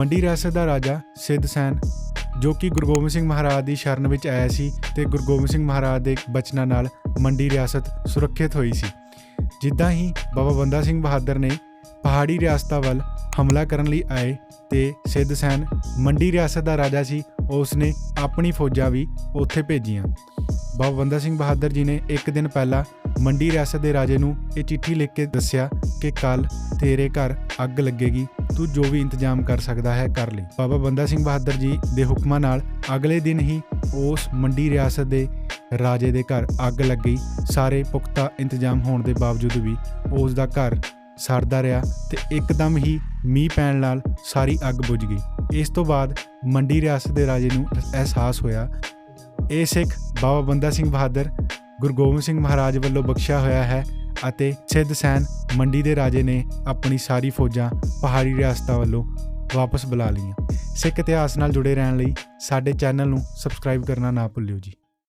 ਮੰਡੀ ਰਿਆਸਤ ਦਾ ਰਾਜਾ ਸਿੱਧ ਸੈਨ, ਜੋ ਕਿ ਗੁਰੂ ਗੋਬਿੰਦ ਸਿੰਘ ਮਹਾਰਾਜ ਦੀ ਸ਼ਰਨ ਵਿੱਚ ਆਇਆ ਸੀ ਤੇ ਗੁਰੂ ਗੋਬਿੰਦ ਸਿੰਘ ਮਹਾਰਾਜ ਦੇ ਬਚਨਾਂ ਨਾਲ ਮੰਡੀ ਰਿਆਸਤ ਸੁਰੱਖਿਅਤ ਹੋਈ ਸੀ। ਜਿੱਦਾਂ ਹੀ ਬਾਬਾ ਬੰਦਾ ਸਿੰਘ ਬਹਾਦਰ ਨੇ ਪਹਾੜੀ ਰਿਆਸਤਾਂ ਵੱਲ ਹਮਲਾ ਕਰਨ ਲਈ ਆਏ ਤੇ ਸਿੱਧ ਸੈਨ ਮੰਡੀ ਰਿਆਸਤ ਦਾ ਰਾਜਾ ਸੀ ਉਸ ਨੇ ਆਪਣੀ ਫੌਜਾਂ ਵੀ ਉੱਥੇ ਭੇਜੀਆਂ। ਬਾਬਾ ਬੰਦਾ ਸਿੰਘ ਬਹਾਦਰ ਜੀ ਨੇ ਇੱਕ ਦਿਨ ਪਹਿਲਾਂ ਮੰਡੀ ਰਿਆਸਤ ਦੇ ਰਾਜੇ ਨੂੰ ਇਹ ਚਿੱਠੀ ਲਿਖ ਕੇ ਦੱਸਿਆ ਕਿ ਕੱਲ ਤੇਰੇ ਘਰ ਅੱਗ ਲੱਗੇਗੀ ਤੂੰ ਜੋ ਵੀ ਇੰਤਜ਼ਾਮ ਕਰ ਸਕਦਾ ਹੈ ਕਰ ਲਈ। ਬਾਬਾ ਬੰਦਾ ਸਿੰਘ ਬਹਾਦਰ ਜੀ ਦੇ ਹੁਕਮਾਂ ਨਾਲ ਅਗਲੇ ਦਿਨ ਹੀ ਉਸ ਮੰਡੀ ਰਿਆਸਤ ਦੇ ਰਾਜੇ ਦੇ ਘਰ ਅੱਗ ਲੱਗ। ਗਈ ਸਾਰੇ ਪੁਖਤਾ ਇੰਤਜ਼ਾਮ ਹੋਣ ਦੇ ਬਾਵਜੂਦ ਵੀ ਉਸ ਦਾ ਘਰ ਸੜਦਾ ਰਿਹਾ ਤੇ ਇੱਕਦਮ ਹੀ ਮੀਂਹ ਪੈਣ ਨਾਲ ਸਾਰੀ ਅੱਗ ਬੁਝ ਗਈ। ਇਸ ਤੋਂ ਬਾਅਦ ਮੰਡੀ ਰਿਆਸਤ ਦੇ ਰਾਜੇ ਨੂੰ ਅਹਿਸਾਸ ਹੋਇਆ। ਇਹ ਸਿੱਖ ਬਾਬਾ ਬੰਦਾ ਸਿੰਘ ਬਹਾਦਰ ਗੁਰੂ ਗੋਬਿੰਦ ਸਿੰਘ ਮਹਾਰਾਜ ਵੱਲੋਂ ਬਖਸ਼ਿਆ ਹੋਇਆ ਹੈ। ਅਤੇ ਸਿੱਧ ਸੈਨ ਮੰਡੀ ਦੇ ਰਾਜੇ ਨੇ ਆਪਣੀ ਸਾਰੀ ਫੌਜਾਂ ਪਹਾੜੀ ਰਿਆਸਤਾਂ ਵੱਲੋਂ ਵਾਪਸ ਬੁਲਾ ਲਈਆਂ। ਸਿੱਖ ਇਤਿਹਾਸ ਨਾਲ ਜੁੜੇ ਰਹਿਣ ਲਈ ਸਾਡੇ ਚੈਨਲ ਨੂੰ ਸਬਸਕ੍ਰਾਈਬ ਕਰਨਾ ਨਾ ਭੁੱਲਿਓ ਜੀ।